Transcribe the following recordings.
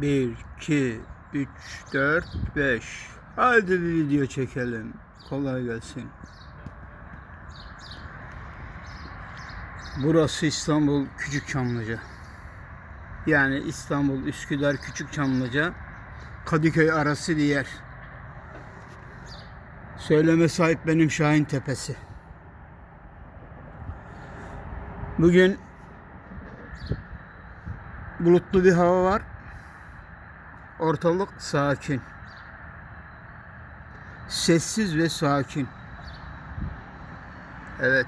1, 2, 3, 4, 5. Hadi bir video çekelim. Kolay gelsin. Burası İstanbul Küçükçamlıca. Yani İstanbul Üsküdar Küçükçamlıca Kadıköy arası bir yer. Söyleme sahip benim Şahin Tepesi. Bugün bulutlu bir hava var. Ortalık sakin. Sessiz ve sakin. Evet.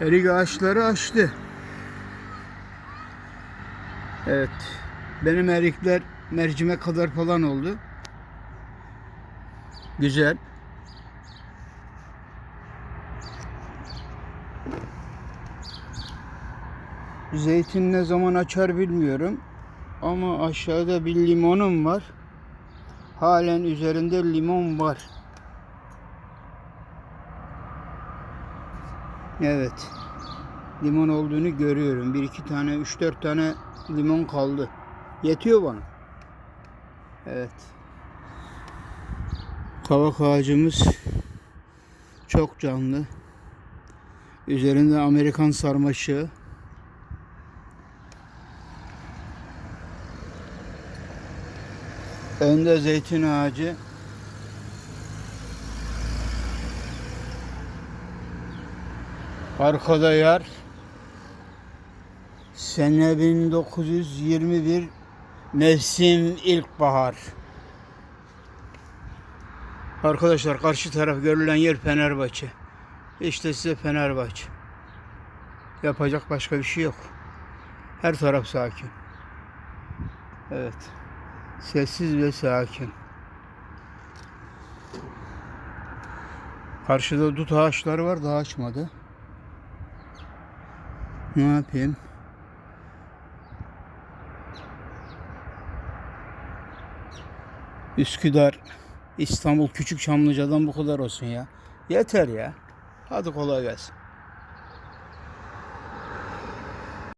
Erik ağaçları açtı. Evet. Benim erikler mercimek kadar falan oldu. Güzel. Zeytin ne zaman açar bilmiyorum. Ama aşağıda bir limonum var. Halen üzerinde limon var. Evet. Limon olduğunu görüyorum. Bir iki tane, üç dört tane limon kaldı. Yetiyor bana. Evet. Kavak ağacımız çok canlı. Üzerinde Amerikan sarmaşığı. Önde zeytin ağacı. Arkada yer. Sene 1921 mevsim ilkbahar. Arkadaşlar karşı taraf görülen yer Fenerbahçe. İşte size Fenerbahçe. Yapacak başka bir şey yok. Her taraf sakin. Evet. Sessiz ve sakin. Karşıda dut ağaçları var da açmadı. Ne yapayım? Üsküdar, İstanbul Küçük Çamlıca'dan bu kadar olsun ya. Yeter ya. Hadi kolay gelsin.